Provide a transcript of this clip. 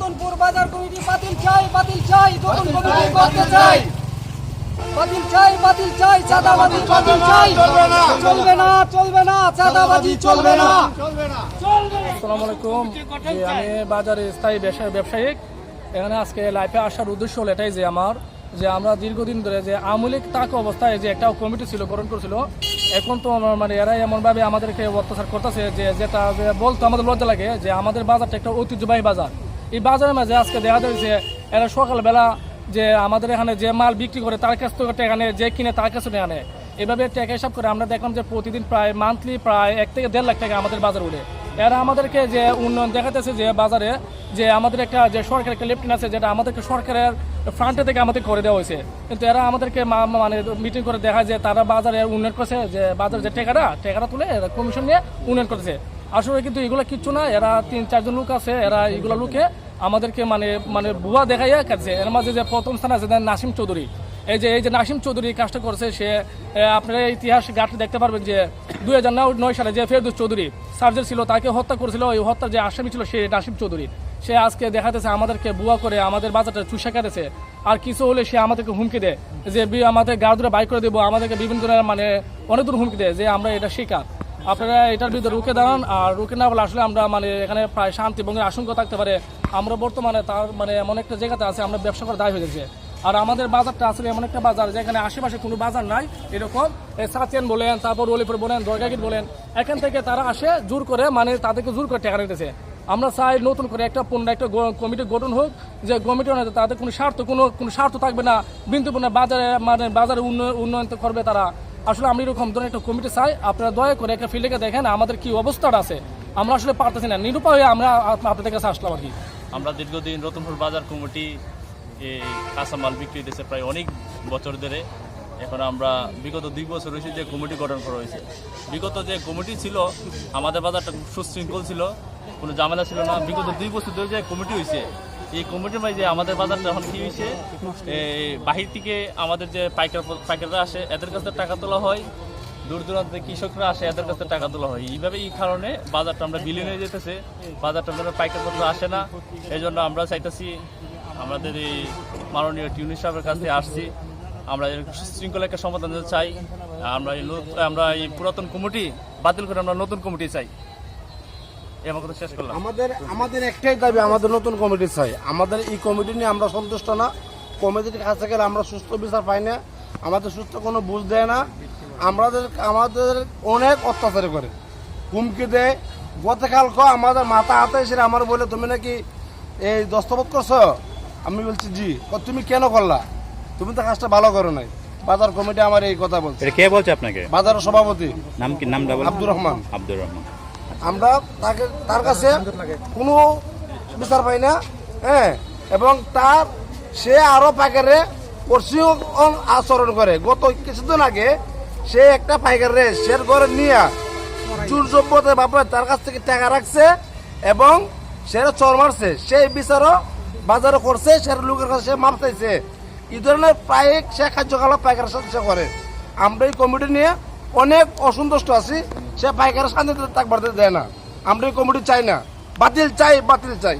রতনপুর বাজার কমিটি বাতিল চাই বাতিল চাই নতুন কমিটি করতে চাই। বাতিল চাই বাতিল চাই চাঁদাবাজি বাতিল চাই। চলবে না। চলবে না চাঁদাবাজি চলবে না। আসসালামু আলাইকুম। আমি বাজারে স্থায়ী ব্যবসা- ব্যবসায়িক। এখানে আজকে লাইফে আসার উদ্দেশ্য হলো এটাই যে আমার যে আমরা দীর্ঘদিন ধরে যে আমলিক তাক অবস্থায় যে একটা কমিটি ছিল গঠন করেছিল এখন তো আমার মানে এরাই এমনভাবে আমাদেরকে অত্যাচার করতেছে যে যেটা যে বলতো আমাদের লজ্জা লাগে যে আমাদের বাজারটা একটা ঐতিহ্যবাহী বাজার। এই বাজারের মাঝে আজকে দেখা যায় যে এরা সকালবেলা যে আমাদের এখানে যে মাল বিক্রি করে তার কাছ থেকে এখানে যে কিনে তার কাছে নিয়ে। আনে এভাবে টাকা হিসাব করে আমরা দেখলাম যে প্রতিদিন প্রায় মান্থলি প্রায় এক থেকে দেড় লাখ টাকা আমাদের বাজার উঠে। এরা আমাদেরকে যে উন্নয়ন দেখাতেছে যে বাজারে যে আমাদের একটা যে সরকার একটা লেফটেন্ট আছে যেটা আমাদেরকে সরকারের ফ্রান্টে থেকে আমাদের করে দেওয়া হয়েছে। কিন্তু এরা আমাদেরকে মানে মিটিং করে দেখা যায় তারা বাজারে উন্নয়ন করেছে, যে বাজার যে টাকাটা টাকাটা তুলে কমিশন নিয়ে উন্নয়ন করেছে। আসলে কিন্তু এগুলো কিচ্ছু না, এরা তিন, চারজন লোক আছে, এরা এগুলো লোকে আমাদেরকে মানে মানে ভুয়া দেখাইয়া কাটছে। এর মাঝে যে প্রথম স্থান আছে নাসিম চৌধুরী। এই যে এই যে নাসিম চৌধুরী কাজটা করছে, সে আপনারা ইতিহাস ঘাটে দেখতে পারবেন যে দুই হাজার নয় সালে যে ফেরদুস চৌধুরী সার্জার ছিল, তাকে হত্যা করেছিল, ওই হত্যার যে আসামি ছিল সে নাসিম চৌধুরী। সে আজকে দেখাতেছে, আমাদেরকে বুয়া করে, আমাদের বাজারটা চুষা কাটেছে। আর কিছু হলে সে আমাদেরকে হুমকি দেয়। যে আমাদের গা দূরে বাইক করে দেবো, আমাদেরকে বিভিন্ন ধরনের মানে অনেক দূর হুমকি দেয় যে আমরা এটা শিকার। আপনারা এটার বিরুদ্ধে রুখে দাঁড়ান, আর রুখে না বলে আসলে আমরা মানে এখানে প্রায় শান্তি এবং আশঙ্কা থাকতে পারে। আমরা বর্তমানে তার মানে এমন একটা জায়গাতে আছে, আমরা ব্যবসা করে দায় হয়ে গেছে। আর আমাদের বাজারটা আসলে এমন একটা বাজার যেখানে আশেপাশে কোনো বাজার নাই, এরকম। সাতিয়ান বলেন, তারপর অলিপুর বলেন, দরগাগির বলেন, এখান থেকে তারা আসে জোর করে মানে তাদেরকে জোর করে টাকা নিতেছে আমরা চাই নতুন করে একটা পূর্ণ একটা কমিটি গঠন হোক, যে কমিটি অনুযায়ী তাদের কোনো স্বার্থ, কোনো কোনো স্বার্থ থাকবে না। বিন্দুপূর্ণ বাজারে মানে বাজারে উন্নয়ন উন্নয়ন করবে তারা। আসলে আমরা এরকম ধরনের একটা কমিটি চাই, আপনারা দয়া করে একটা ফিল্ডে দেখেন আমাদের কি অবস্থাটা আছে। আমরা আসলে পারতেছি না, নিরুপায় হয়ে আমরা আপনাদের কাছে আসলাম আর কি। আমরা দীর্ঘদিন রতনপুর বাজার কমিটি কাঁচামাল বিক্রি দিয়েছে প্রায় অনেক বছর ধরে। এখন আমরা বিগত দুই বছর হয়েছে যে কমিটি গঠন করা হয়েছে। বিগত যে কমিটি ছিল, আমাদের বাজারটা খুব সুশৃঙ্খল ছিল। কোনো ঝামেলা ছিল না। বিগত দুই বছর ধরে যে কমিটি হয়েছে এই কমিটির মাঝে আমাদের বাজারটা এখন কি হয়েছে বাহির থেকে আমাদের যে পাইকার পাইকাররা আসে, এদের কাছে টাকা তোলা হয়। দূর দূরান্তে কৃষকরা আসে, এদের কাছে টাকা তোলা হয়। এইভাবে এই কারণে বাজারটা আমরা বিলীন হয়ে যেতেছে। বাজারটা আমাদের পাইকার পত্র আসে না। এই জন্য আমরা চাইতেছি, আমাদের এই মাননীয় টিউনি সাহেবের কাছে আসছি। আমরা এর সুশৃঙ্খল একটা সমাধান চাই। আমরা এই আমরা এই পুরাতন কমিটি বাতিল করে আমরা নতুন কমিটি চাই। আমাদের আমাদের একটাই দাবি আমাদের নতুন কমিটি চাই। আমাদের এই কমিটি নিয়ে আমরা সন্তুষ্ট না। কমিটির কাছে গেলে আমরা সুস্থ বিচার পাই না। আমাদের সুস্থ কোনো বুঝ দেয় না। আমাদের আমাদের অনেক অত্যাচার করে। হুমকি দেয়। গতকালকে আমাদের মাথা হাতে এসে আমার বলে তুমি নাকি এই দস্তখত করছ? আমি বলছি জি। ও, তুমি কেন করলা? তুমি তো কাজটা ভালো করো নাই। বাজার কমিটি আমার এই কথা বলছে। কে বলছে আপনাকে? বাজার সভাপতি। নাম কি? নামটা আব্দুর রহমান। আব্দুর রহমান। আমরা তাকে তার কাছে কোনো বিচার পাই না হ্যাঁ? এবং তার সে আরও পাইকারে পশ্চিম আচরণ করে। গত কিছুদিন আগে সে একটা পাইকারে সে ঘরে নিয়ে চুর জব্বতে বাপরে তার কাছ থেকে টাকা রাখছে এবং সে চর মারছে। সেই বিচারও বাজারে করছে সে লোকের কাছে সে মাপ চাইছে। এই ধরনের প্রায় সে কার্যকলাপ পাইকারের সাথে সে করে। আমরা এই কমিটি নিয়ে অনেক অসন্তুষ্ট আছি। সে পাইকারের শান্তিতে থাকবার দেয় না। আমরা কমিটি চাই না। বাতিল চাই বাতিল চাই।